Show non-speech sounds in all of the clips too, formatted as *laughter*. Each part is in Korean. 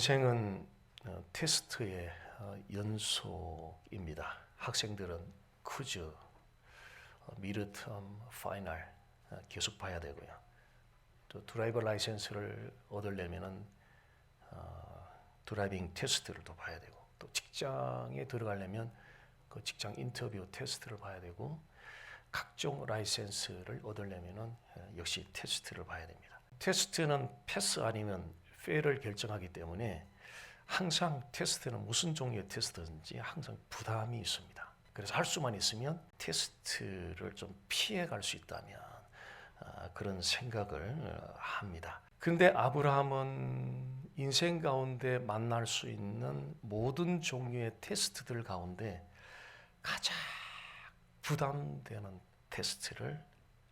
인생은 어, 테스트의 어, 연속입니다. 학생들은 퀴즈, 어, 미드텀, 파이널 어, 계속 봐야 되고요. 또 드라이버 라이센스를 얻으려면은 어, 드라이빙 테스트를 또 봐야 되고 또 직장에 들어가려면 그 직장 인터뷰 테스트를 봐야 되고 각종 라이센스를 얻으려면은 어, 역시 테스트를 봐야 됩니다. 테스트는 패스 아니면 페일을 결정하기 때문에 항상 테스트는 무슨 종류의 테스트든지 항상 부담이 있습니다. 그래서 할 수만 있으면 테스트를 좀 피해 갈 수 있다면 아, 그런 생각을 어, 합니다. 근데 아브라함은 인생 가운데 만날 수 있는 모든 종류의 테스트들 가운데 가장 부담되는 테스트를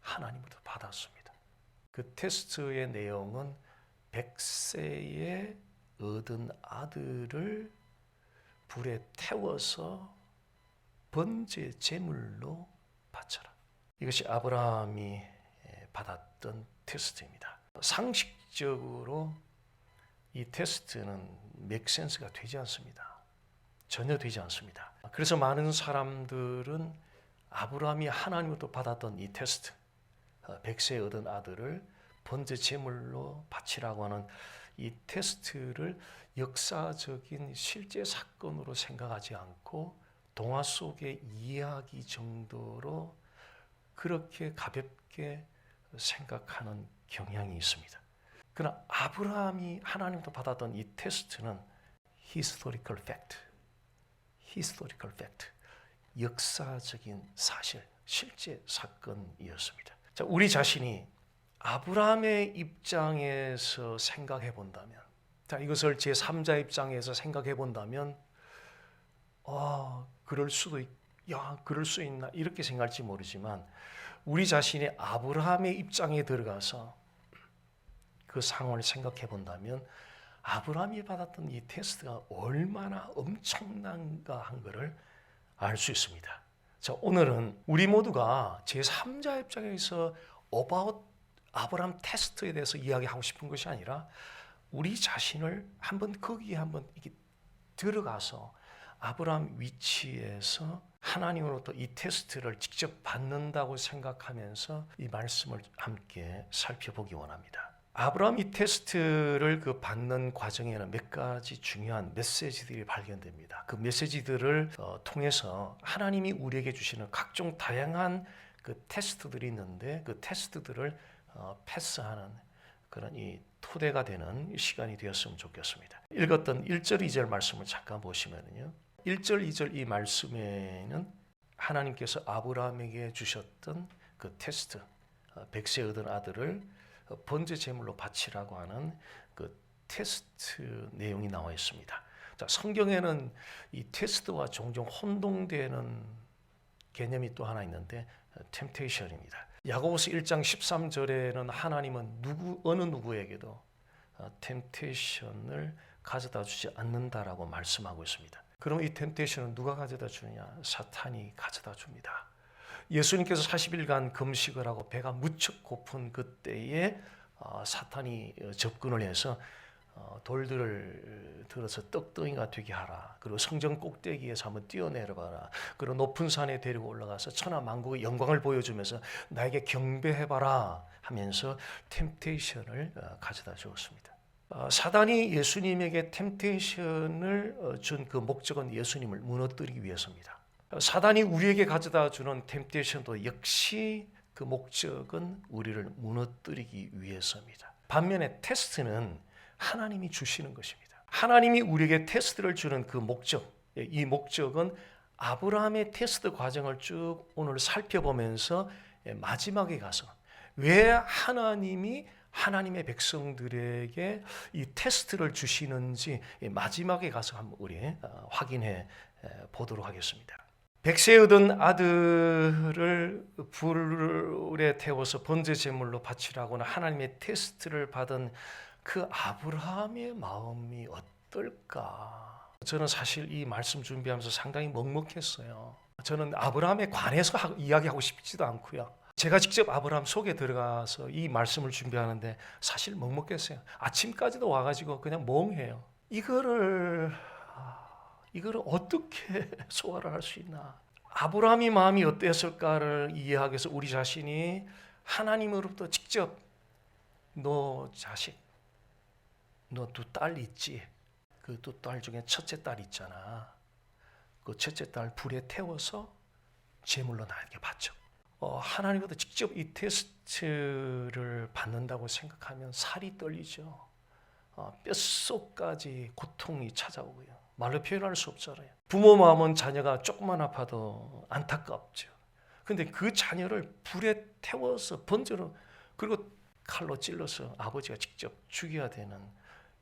하나님으로부터 받았습니다. 그 테스트의 내용은 백세에 얻은 아들을 불에 태워서 번제 제물로 바쳐라. 이것이 아브라함이 받았던 테스트입니다. 상식적으로 이 테스트는 맥센스가 되지 않습니다. 전혀 되지 않습니다. 그래서 많은 사람들은 아브라함이 하나님으로부터 받았던 이 테스트, 어, 백세에 얻은 아들을 번제 제물로 바치라고 하는 이 테스트를 역사적인 실제 사건으로 생각하지 않고 동화 속의 이야기 정도로 그렇게 가볍게 생각하는 경향이 있습니다. 그러나 아브라함이 하나님부터 받았던 이 테스트는 historical fact, historical fact, 역사적인 사실, 실제 사건이었습니다. 자, 우리 자신이 아브라함의 입장에서 생각해 본다면, 자 이것을 제 3자 입장에서 생각해 본다면, 아 그럴 수도 있, 야 그럴 수 있나 이렇게 생각할지 모르지만 우리 자신이 아브라함의 입장에 들어가서 그 상황을 생각해 본다면 아브라함이 받았던 이 테스트가 얼마나 엄청난가 한 것을 알 수 있습니다. 자, 오늘은 우리 모두가 제 3자 입장에서 about 아브라함 테스트에 대해서 이야기하고 싶은 것이 아니라 우리 자신을 한번 거기에 한번 이렇게 들어가서 아브라함 위치에서 하나님으로부터 이 테스트를 직접 받는다고 생각하면서 이 말씀을 함께 살펴보기 원합니다. 아브라함 이 테스트를 그 받는 과정에는 몇 가지 중요한 메시지들이 발견됩니다. 그 메시지들을 어, 통해서 하나님이 우리에게 주시는 각종 다양한 그 테스트들이 있는데 그 테스트들을 어, 패스하는 그런 이 토대가 되는 시간이 되었으면 좋겠습니다. 읽었던 1절, 2절 말씀을 잠깐 보시면요. 1절, 2절 이 말씀에는 하나님께서 아브라함에게 주셨던 그 테스트, 어, 백세 얻은 아들을 어, 번제 제물로 바치라고 하는 그 테스트 내용이 나와 있습니다. 자, 성경에는 이 테스트와 종종 혼동되는 개념이 또 하나 있는데 템테이션입니다. 야고보서 1장 13절에는 하나님은 누구 어느 누구에게도 템테이션을 가져다 주지 않는다라고 말씀하고 있습니다. 그럼 이 템테이션은 누가 가져다 주느냐? 사탄이 가져다 줍니다. 예수님께서 40일간 금식을 하고 배가 무척 고픈 그때에 어, 사탄이 접근을 해서 어, 돌들을 들어서 떡덩이가 되게 하라. 그리고 성전 꼭대기에서 한번 뛰어내려봐라. 그리고 높은 산에 데리고 올라가서 천하 만국의 영광을 보여주면서 나에게 경배해봐라 하면서 템테이션을 어, 가져다 주었습니다. 사단이 예수님에게 템테이션을 준 그 목적은 예수님을 무너뜨리기 위해서입니다. 사단이 우리에게 가져다 주는 템테이션도 역시 그 목적은 우리를 무너뜨리기 위해서입니다. 반면에 테스트는 하나님이 주시는 것입니다. 하나님이 우리에게 테스트를 주는 그 목적, 이 목적은 아브라함의 테스트 과정을 쭉 오늘 살펴보면서 마지막에 가서 왜 하나님이 하나님의 백성들에게 이 테스트를 주시는지 마지막에 가서 한번 우리 어, 확인해 보도록 하겠습니다. 백세 얻은 아들을 불에 태워서 번제 제물로 바치라고는 하나님의 테스트를 받은 그 아브라함의 마음이 어떨까? 저는 사실 이 말씀 준비하면서 상당히 먹먹했어요. 저는 아브라함에 관해서 이야기하고 싶지도 않고요. 제가 직접 아브라함 속에 들어가서 이 말씀을 준비하는데 사실 먹먹겠어요. 아침까지도 와가지고 그냥 멍해요. 이거를 아, 이거를 어떻게 *laughs* 소화를 할 수 있나? 아브라함이 마음이 어땠을까를 이해하기 위해서 우리 자신이 하나님으로부터 직접 너 자식, 너 두 딸 있지? 그 두 딸 중에 첫째 딸 있잖아. 그 첫째 딸 불에 태워서 제물로 나에게 바쳐. 어, 하나님보다 직접 이 테스트를 받는다고 생각하면 살이 떨리죠. 어, 뼛속까지 고통이 찾아오고요. 말로 표현할 수 없잖아요. 부모 마음은 자녀가 조금만 아파도 안타깝죠. 근데 그 자녀를 불에 태워서 번져로 그리고 칼로 찔러서 아버지가 직접 죽여야 되는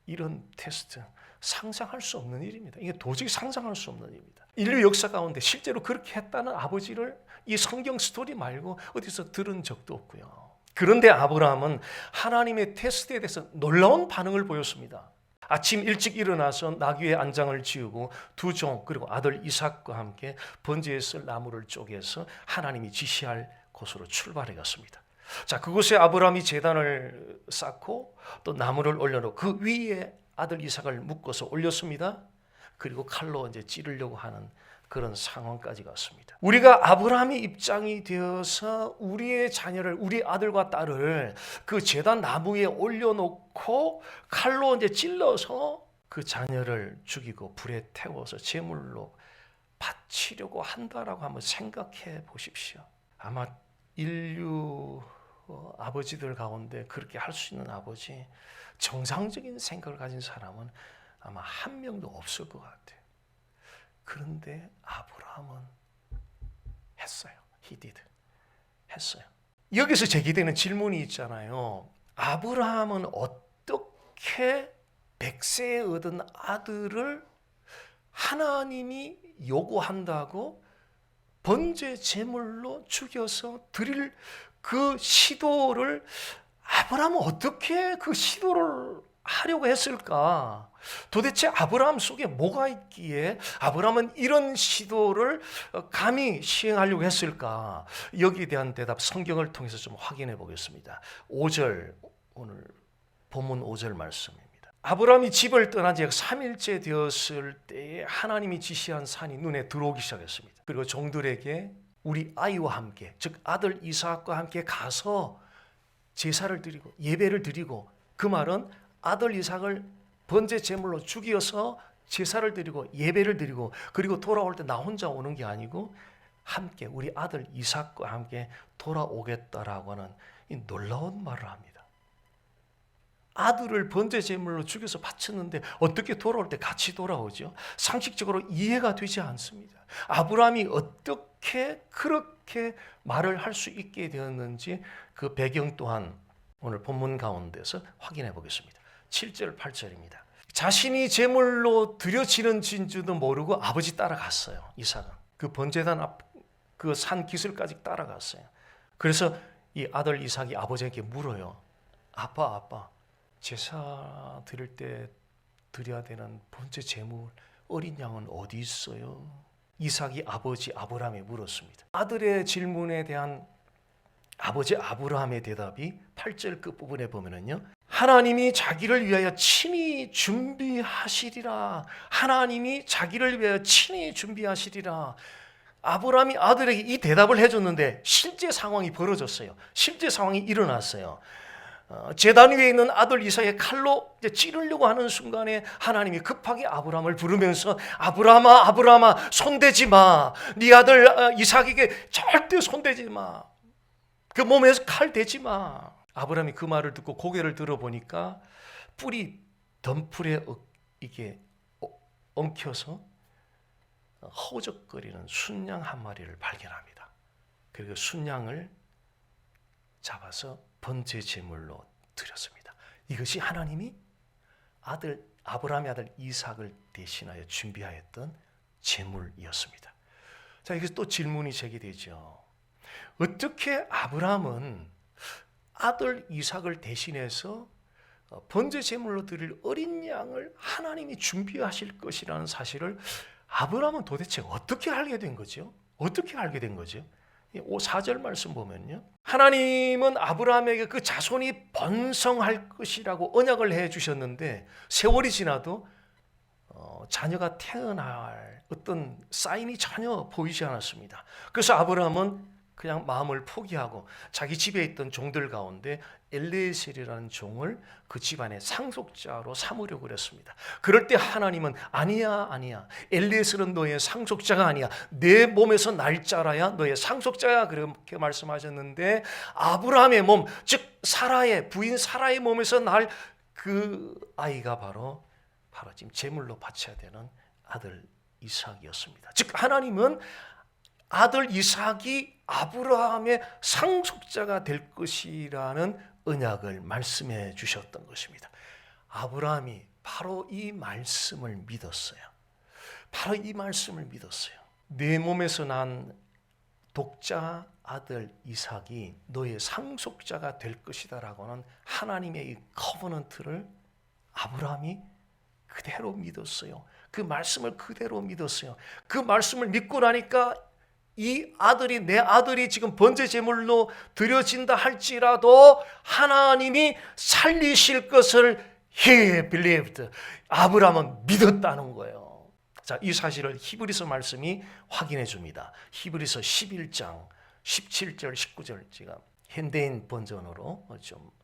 이런 테스트 상상할 수 없는 일입니다. 이게 도저히 상상할 수 없는 일입니다. 인류 역사 가운데 실제로 그렇게 했다는 아버지를 이 성경 스토리 말고 어디서 들은 적도 없고요. 그런데 아브라함은 하나님의 테스트에 대해서 놀라운 반응을 보였습니다. 아침 일찍 일어나서 나귀의 안장을 지우고 두 종 그리고 아들 이삭과 함께 번제에 쓸 나무를 쪼개서 하나님이 지시할 곳으로 출발해 갔습니다. 자, 그곳에 아브라함이 제단을 쌓고 또 나무를 올려놓고 그 위에 아들 이삭을 묶어서 올렸습니다. 그리고 칼로 이제 찌르려고 하는 그런 상황까지 갔습니다. 우리가 아브라함의 입장이 되어서 우리의 자녀를 우리 아들과 딸을 그 제단 나무에 올려놓고 칼로 이제 찔러서 그 자녀를 죽이고 불에 태워서 제물로 바치려고 한다라고 한번 생각해 보십시오. 아마 인류 어, 아버지들 가운데 그렇게 할 수 있는 아버지 정상적인 생각을 가진 사람은 아마 한 명도 없을 것 같아요. 그런데 아브라함은 했어요. He did. 했어요. 여기서 제기되는 질문이 있잖아요. 아브라함은 어떻게 백세에 얻은 아들을 하나님이 요구한다고 번제 제물로 죽여서 드릴 그 시도를 아브라함은 어떻게 그 시도를 하려고 했을까? 도대체 아브라함 속에 뭐가 있기에 아브라함은 이런 시도를 감히 시행하려고 했을까? 여기에 대한 대답 성경을 통해서 좀 확인해 보겠습니다. 5절 오늘 본문 5절 말씀입니다. 아브라함이 집을 떠난 지 3일째 되었을 때에 하나님이 지시한 산이 눈에 들어오기 시작했습니다. 그리고 종들에게 우리 아이와 함께 즉 아들 이삭과 함께 가서 제사를 드리고 예배를 드리고 그 말은 아들 이삭을 번제 제물로 죽여서 제사를 드리고 예배를 드리고 그리고 돌아올 때 나 혼자 오는 게 아니고 함께 우리 아들 이삭과 함께 돌아오겠다라고 하는 이 놀라운 말을 합니다. 아들을 번제 제물로 죽여서 바쳤는데 어떻게 돌아올 때 같이 돌아오죠? 상식적으로 이해가 되지 않습니다. 아브라함이 어떻게 그렇게 말을 할 수 있게 되었는지 그 배경 또한 오늘 본문 가운데서 확인해 보겠습니다. 7절 8절입니다. 자신이 제물로 드려지는 진주도 모르고 아버지 따라갔어요. 이삭은 그 번제단 앞 그 산 기슭까지 따라갔어요. 그래서 이 아들 이삭이 아버지에게 물어요. 아빠 아빠 제사 드릴 때 드려야 되는 번째 제물 어린 양은 어디 있어요? 이삭이 아버지 아브라함에 물었습니다. 아들의 질문에 대한 아버지 아브라함의 대답이 8절 끝부분에 보면은요. 하나님이 자기를 위하여 친히 준비하시리라. 하나님이 자기를 위하여 친히 준비하시리라. 아브라함이 아들에게 이 대답을 해줬는데 실제 상황이 벌어졌어요. 실제 상황이 일어났어요. 어, 재단 위에 있는 아들 이삭의 칼로 찌르려고 하는 순간에 하나님이 급하게 아브라함을 부르면서 아브라함아 아브라함아 손대지 마. 네 아들 어, 이삭에게 절대 손대지 마. 그 몸에서 칼 대지 마. 아브라함이 그 말을 듣고 고개를 들어보니까 뿔이 덤풀에 어- 이게 어- 엉켜서 허우적거리는 순양 한 마리를 발견합니다. 그리고 순양을 잡아서 번제 제물로 드렸습니다. 이것이 하나님이 아들 아브라함의 아들 이삭을 대신하여 준비하였던 제물이었습니다. 자, 여기서 또 질문이 제기되죠. 어떻게 아브라함은 아들 이삭을 대신해서 어, 번제 제물로 드릴 어린 양을 하나님이 준비하실 것이라는 사실을 아브라함은 도대체 어떻게 알게 된 거죠? 어떻게 알게 된 거죠? 4절 말씀 보면요. 하나님은 아브라함에게 그 자손이 번성할 것이라고 언약을 해 주셨는데 세월이 지나도 어, 자녀가 태어날 어떤 사인이 전혀 보이지 않았습니다. 그래서 아브라함은 그냥 마음을 포기하고 자기 집에 있던 종들 가운데 엘레셀이라는 종을 그 집안의 상속자로 삼으려고 그랬습니다. 그럴 때 하나님은 아니야 아니야 엘레셀은 너의 상속자가 아니야 내 몸에서 날 자라야 너의 상속자야 그렇게 말씀하셨는데 아브라함의 몸 즉 사라의 부인 사라의 몸에서 날 그 아이가 바로 바로 지금 제물로 바쳐야 되는 아들 이삭이었습니다. 즉 하나님은 아들 이삭이 아브라함의 상속자가 될 것이라는 언약을 말씀해 주셨던 것입니다. 아브라함이 바로 이 말씀을 믿었어요. 바로 이 말씀을 믿었어요. 내 몸에서 난 독자 아들 이삭이 너의 상속자가 될 것이다라고는 하나님의 이 커버넌트를 아브라함이 그대로 믿었어요. 그 말씀을 그대로 믿었어요. 그 말씀을 믿고 나니까 이 아들이 내 아들이 지금 번제 제물로 드려진다 할지라도 하나님이 살리실 것을 he believed. 아브라함은 믿었다는 거예요. 자, 이 사실을 히브리서 말씀이 확인해 줍니다. 히브리서 11장 17절 19절 제가 현대인 버전으로 좀 어,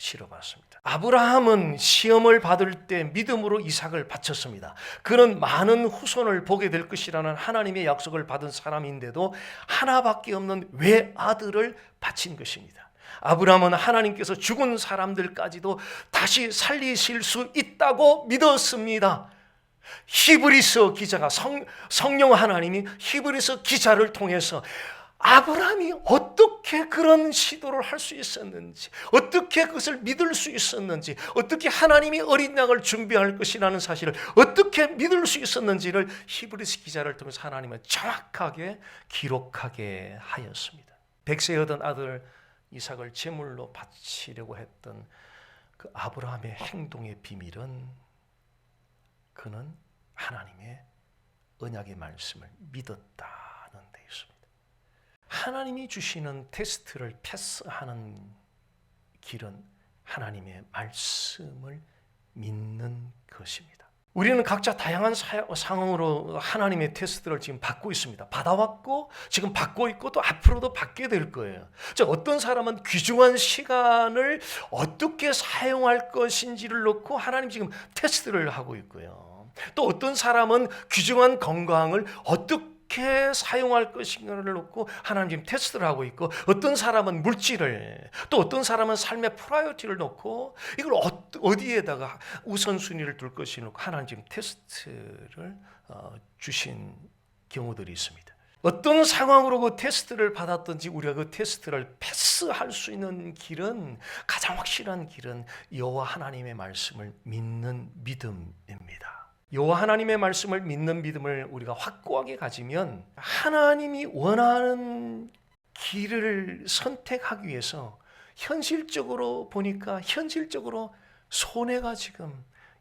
실어봤습니다. 아브라함은 시험을 받을 때 믿음으로 이삭을 바쳤습니다. 그는 많은 후손을 보게 될 것이라는 하나님의 약속을 받은 사람인데도 하나밖에 없는 외아들을 바친 것입니다. 아브라함은 하나님께서 죽은 사람들까지도 다시 살리실 수 있다고 믿었습니다. 히브리서 기자가 성, 성령 하나님이 히브리서 기자를 통해서 아브라함이 어떻게 그런 시도를 할 수 있었는지, 어떻게 그것을 믿을 수 있었는지, 어떻게 하나님이 어린 양을 준비할 것이라는 사실을 어떻게 믿을 수 있었는지를 히브리스 기자를 통해서 하나님은 정확하게 기록하게 하였습니다. 백세여던 아들 이삭을 제물로 바치려고 했던 그 아브라함의 행동의 비밀은 그는 하나님의 언약의 말씀을 있습니다. 하나님이 주시는 테스트를 패스하는 길은 하나님의 말씀을 믿는 것입니다. 우리는 각자 다양한 사, 상황으로 하나님의 테스트를 지금 받고 있습니다. 받아왔고 지금 받고 있고 또 앞으로도 받게 될 거예요. 자, 어떤 사람은 귀중한 시간을 어떻게 사용할 것인지를 놓고 하나님 지금 테스트를 하고 있고요. 또 어떤 사람은 귀중한 건강을 어떻게 사용할 것인가를 놓고 하나님 지금 테스트를 하고 있고 어떤 사람은 물질을 또 어떤 사람은 삶의 프라이어티를 놓고 이걸 어, 어디에다가 우선순위를 둘 것인가 하나님 지금 테스트를 어, 주신 경우들이 있습니다. 어떤 상황으로 그 테스트를 받았든지 우리가 그 테스트를 패스할 수 있는 길은 가장 확실한 길은 여호와 하나님의 말씀을 믿는 믿음입니다. 여호와 하나님의 말씀을 믿는 믿음을 우리가 확고하게 가지면 하나님이 원하는 길을 선택하기 위해서 현실적으로 보니까 현실적으로 손해가 지금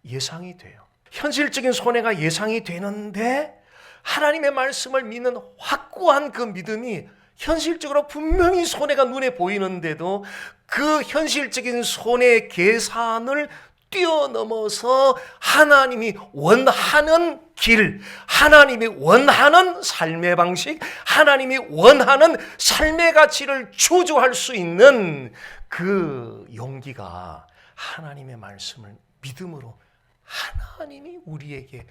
예상이 돼요. 현실적인 손해가 예상이 되는데 하나님의 말씀을 믿는 확고한 그 믿음이 현실적으로 분명히 손해가 눈에 보이는데도 그 현실적인 손해 계산을 뛰어넘어서 하나님이 원하는 길, 하나님이 원하는 삶의 방식, 하나님이 원하는 삶의 가치를 추구할 수 있는 그 용기가 하나님의 말씀을 믿음으로 하나님이 우리에게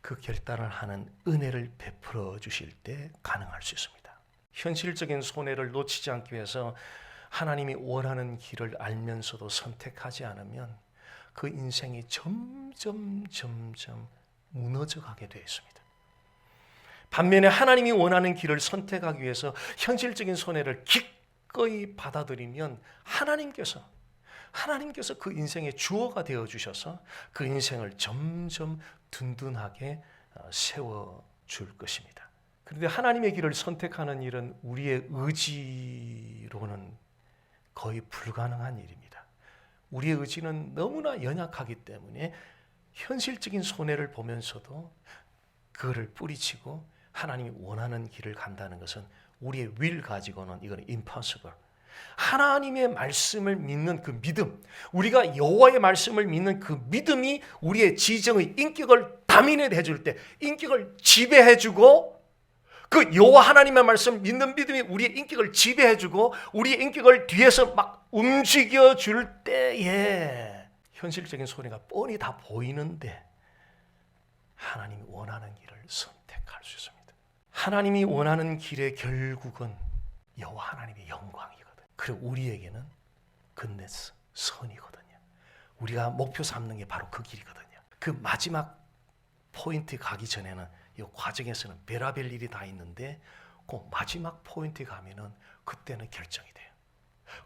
그 결단을 하는 은혜를 베풀어 주실 때 가능할 수 있습니다. 현실적인 손해를 놓치지 않기 위해서 하나님이 원하는 길을 알면서도 선택하지 않으면 그 인생이 점점 점점 무너져 가게 되어 있습니다. 반면에 하나님이 원하는 길을 선택하기 위해서 현실적인 손해를 기꺼이 받아들이면 하나님께서 하나님께서 그 인생의 주어가 되어 주셔서 그 인생을 점점 든든하게 어, 세워 줄 것입니다. 그런데 하나님의 길을 선택하는 일은 우리의 의지로는 거의 불가능한 일입니다. 우리의 의지는 너무나 연약하기 때문에 현실적인 손해를 보면서도 그거를 뿌리치고 하나님이 원하는 길을 간다는 것은 우리의 윌 가지고는 이거는 impossible. 하나님의 말씀을 믿는 그 믿음, 우리가 여호와의 말씀을 믿는 그 믿음이 우리의 지정의 인격을 다민해 줄 때, 인격을 지배해 주고 그 여호와 하나님의 말씀 믿는 믿음이 우리의 인격을 지배해 주고 우리의 인격을 뒤에서 막 움직여 줄 때에 현실적인 소리가 뻔히 다 보이는데 하나님이 원하는 길을 선택할 수 있습니다. 하나님이 원하는 길의 결국은 여호와 하나님의 영광이거든. 그리고 우리에게는 끝내서 선이거든요. 우리가 목표 삼는 게 바로 그 길이거든요. 그 마지막 포인트 가기 전에는 이 과정에서는 별하별 일이 다 있는데 그 마지막 포인트 가면은 그때는 결정이 돼요.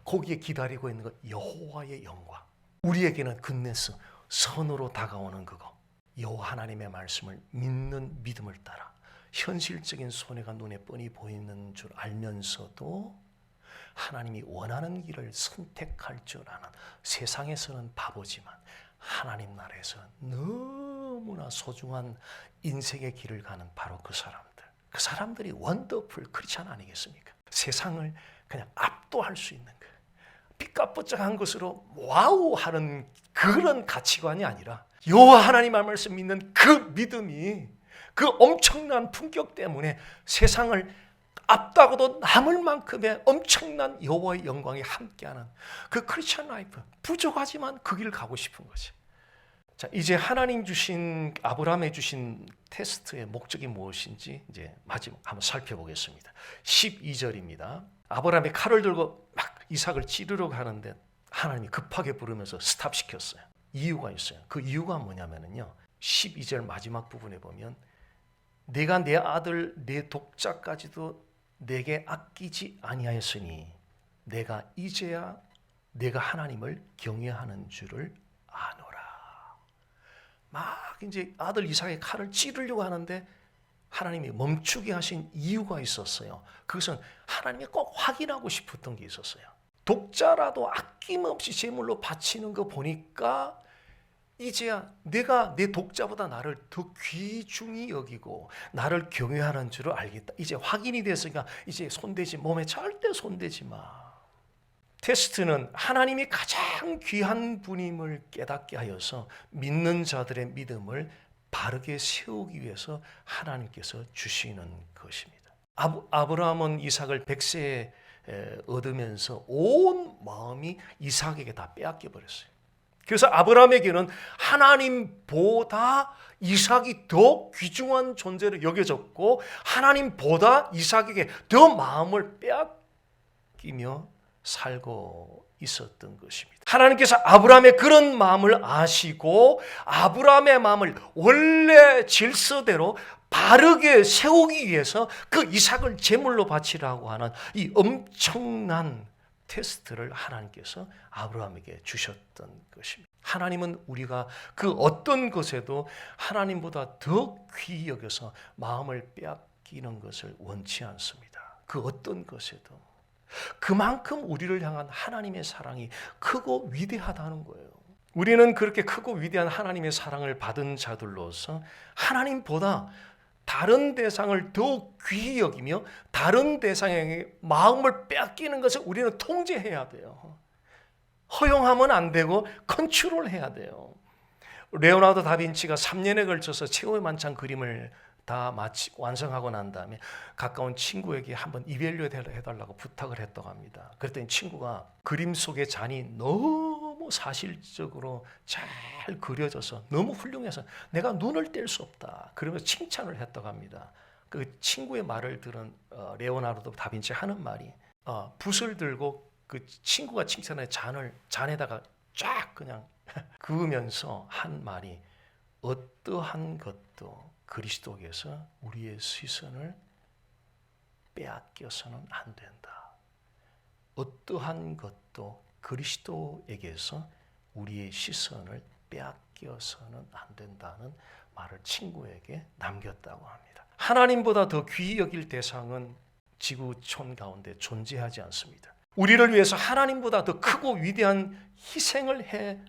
거기에 기다리고 있는 건 여호와의 영광. 우리에게는 끝내서 선으로 다가오는 그거. 여호와 하나님의 말씀을 믿는 믿음을 따라 현실적인 손해가 눈에 뻔히 보이는 줄 알면서도 하나님이 원하는 길을 선택할 줄 아는 세상에서는 바보지만 하나님 나라에서 너무나 소중한 인생의 길을 가는 바로 그 사람들. 그 사람들이 원더풀 크리스찬 아니겠습니까? 세상을 그냥 압도할 수 있는 거. 삐까뻔쩍한 것으로 와우 하는 그런 가치관이 아니라 여호와 하나님의 말씀 믿는 그 믿음이 그 엄청난 품격 때문에 세상을 앞다고도 남을 만큼의 엄청난 여호와의 영광이 함께하는 그 크리스천 라이프 부족하지만 그 길을 가고 싶은 거지. 자 이제 하나님 주신 아브라함에 주신 테스트의 목적이 무엇인지 이제 마지막 한번 살펴보겠습니다. 12절입니다. 아브라함이 칼을 들고 막 이삭을 찌르려고 하는데 하나님이 급하게 부르면서 스탑 시켰어요. 이유가 있어요. 그 이유가 뭐냐면은요. 12절 마지막 부분에 보면 내가 내 아들 내 독자까지도 내게 아끼지 아니하였으니 내가 이제야 내가 하나님을 경외하는 줄을 아노라. 막 이제 아들 이삭의 칼을 찌르려고 하는데 하나님이 멈추게 하신 이유가 있었어요. 그것은 하나님이 꼭 확인하고 싶었던 게 있었어요. 독자라도 아낌없이 제물로 바치는 거 보니까 이제야 내가 내 독자보다 나를 더 귀중히 여기고 나를 경외하는 줄을 알겠다. 이제 확인이 됐으니까 이제 손대지 몸에 절대 손대지 마. 테스트는 하나님이 가장 귀한 분임을 깨닫게 하여서 믿는 자들의 믿음을 바르게 세우기 위해서 하나님께서 주시는 것입니다. 아브, 아브라함은 이삭을 백세에 얻으면서 온 마음이 이삭에게 다 빼앗겨 버렸어요. 그래서 아브라함에게는 하나님보다 이삭이 더 귀중한 존재로 여겨졌고 하나님보다 이삭에게 더 마음을 빼앗기며 살고 있었던 것입니다. 하나님께서 아브라함의 그런 마음을 아시고 아브라함의 마음을 원래 질서대로 바르게 세우기 위해서 그 이삭을 제물로 바치라고 하는 이 엄청난 테스트를 하나님께서 아브라함에게 주셨던 것입니다. 하나님은 우리가 그 어떤 것에도 하나님보다 더 귀히 여겨서 마음을 빼앗기는 것을 원치 않습니다. 그 어떤 것에도 그만큼 우리를 향한 하나님의 사랑이 크고 위대하다는 거예요. 우리는 그렇게 크고 위대한 하나님의 사랑을 받은 자들로서 하나님보다 다른 대상을 더 귀히 여기며 다른 대상에게 마음을 빼앗기는 것을 우리는 통제해야 돼요. 허용하면 안 되고 컨트롤해야 돼요. 레오나르도 다빈치가 3년에 걸쳐서 최후의 만찬 그림을 다 마치 완성하고 난 다음에 가까운 친구에게 한번 이벨리오 해달라고 부탁을 했다고 합니다. 그랬더니 친구가 그림 속의 잔이 너무 사실적으로 잘 그려져서 너무 훌륭해서 내가 눈을 뗄 수 없다. 그러면서 칭찬을 했다고 합니다. 그 친구의 말을 들은 어, 레오나르도 다빈치 하는 말이 어, 붓을 들고 그 친구가 칭찬한 잔을 잔에다가 쫙 그냥 *laughs* 그으면서 한 말이 어떠한 것도 그리스도께서 우리의 시선을 빼앗겨서는 안 된다. 어떠한 것도 그리스도에게서 우리의 시선을 빼앗겨서는 안 된다는 말을 친구에게 남겼다고 합니다. 하나님보다 더 귀히 여길 대상은 지구촌 가운데 존재하지 않습니다. 우리를 위해서 하나님보다 더 크고 위대한 희생을 해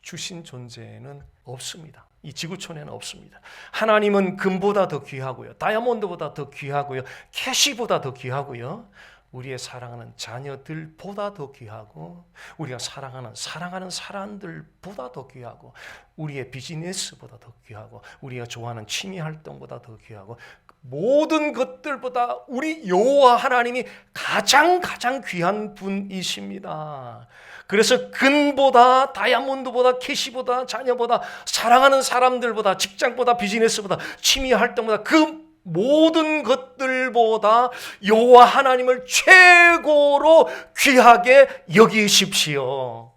주신 존재는 없습니다. 이 지구촌에는 없습니다. 하나님은 금보다 더 귀하고요. 다이아몬드보다 더 귀하고요. 캐시보다 더 귀하고요. 우리의 사랑하는 자녀들보다 더 귀하고 우리가 사랑하는 사랑하는 사람들보다 더 귀하고 우리의 비즈니스보다 더 귀하고 우리가 좋아하는 취미 활동보다 더 귀하고 모든 것들보다 우리 여호와 하나님이 가장 가장 귀한 분이십니다. 그래서 금보다 다이아몬드보다 캐시보다 자녀보다 사랑하는 사람들보다 직장보다 비즈니스보다 취미 활동보다 그 모든 것들보다 여호와 하나님을 최고로 귀하게 여기십시오.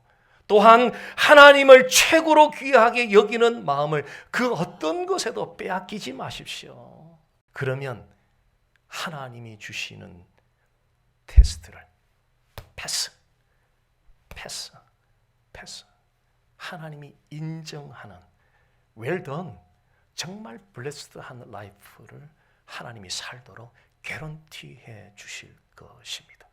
또한 하나님을 최고로 귀하게 여기는 마음을 그 어떤 것에도 빼앗기지 마십시오. 그러면 하나님이 주시는 테스트를 패스, 패스, 패스. 하나님이 인정하는 웰던 정말 블레스드한 라이프를 하나님이 살도록 개런티해 주실 것입니다.